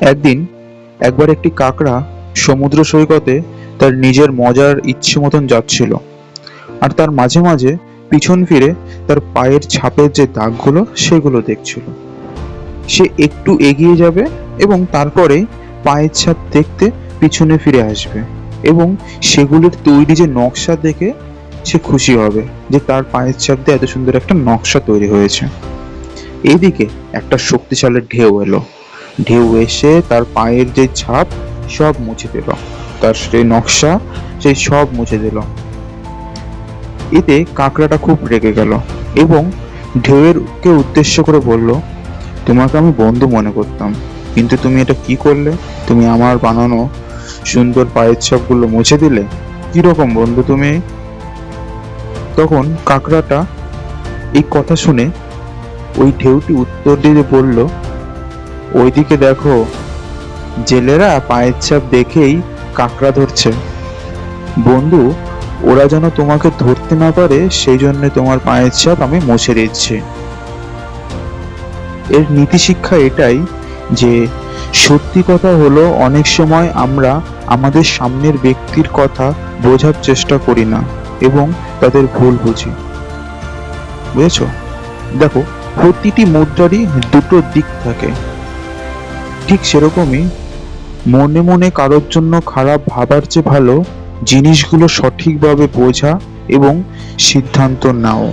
একদিন একবার একটি কাকড়া সমুদ্র সৈকতে তার নিজের মজার ইচ্ছে মতন যাচ্ছিল আর তার মাঝে মাঝে পিছন ফিরে তার পায়ের ছাপের যে দাগগুলো সেগুলো দেখছিল। সে একটু এগিয়ে যাবে এবং তারপরে পায়ের ছাপ দেখতে পিছনে ফিরে আসবে এবং সেগুলোর তৈরি যে নকশা দেখে সে খুশি হবে যে তার পায়ের ছাপ দিয়ে এত সুন্দর একটা নকশা তৈরি হয়েছে। এদিকে একটা শক্তিশালী ঢেউ এলো। ঢেউ এসে তার পায়ের যে ছাপ, সব মুছে দিল। তার সেই নকশা সেই সব মুছে দিল। এতে কাঁকড়াটা খুব রেগে গেল এবং ঢেউয়ের কে উদ্দেশ্য করে বলল, তোমাকে আমি বন্ধু মনে করতাম, কিন্তু তুমি এটা কি করলে? তুমি আমার বানানো সুন্দর পায়ের ছাপগুলো মুছে দিলে? কীরকম বন্ধু তুমি? তখন কাঁকড়াটা এই কথা শুনে ওই ঢেউটি উত্তর দিয়ে বলল ওইদিকে দেখো, জেলেরা পায়ের ছাপ দেখেই কাঁকড়া ধরছে। বন্ধু, ওরা যেন তোমাকে ধরতে না পারে সেই জন্য তোমার পায়ের ছাপ আমি মুছে দিচ্ছি। এর নীতি শিক্ষা এটাই যে, সত্যি কথা হলো, অনেক সময় আমরা আমাদের সামনের ব্যক্তির কথা বোঝার চেষ্টা করি না এবং তাদের ভুল বুঝি। বুঝেছ? দেখো, প্রতিটি মুদ্রারই দুটো দিক থাকে। ঠিক সেরকমই মনে মনে কারোর জন্য খারাপ ভাবার চেয়ে ভালো জিনিসগুলো সঠিকভাবে বোঝা এবং সিদ্ধান্ত নাও।